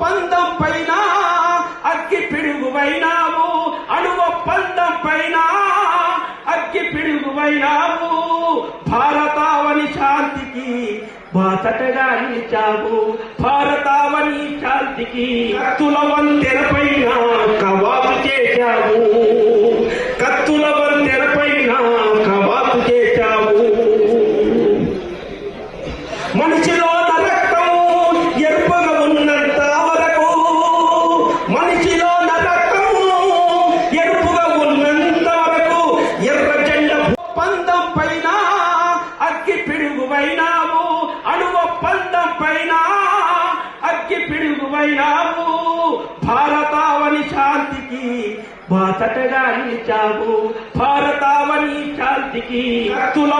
ఒప్పందం పైన అగ్గి పిడుగువైనావు. అణు ఒప్పందం పైన అగ్గి పిడుగువైనావు. భారతావని శాంతికి బాసటగా నిలిచావు భారతావని శాంతికి కత్తుల పిడుగువైనావు అణు పందం పైన అగ్గి పిడుగువైనావు. భారతావని శాంతికి బాసటగా నిలిచావు. భారతావని శాంతికి కత్తుల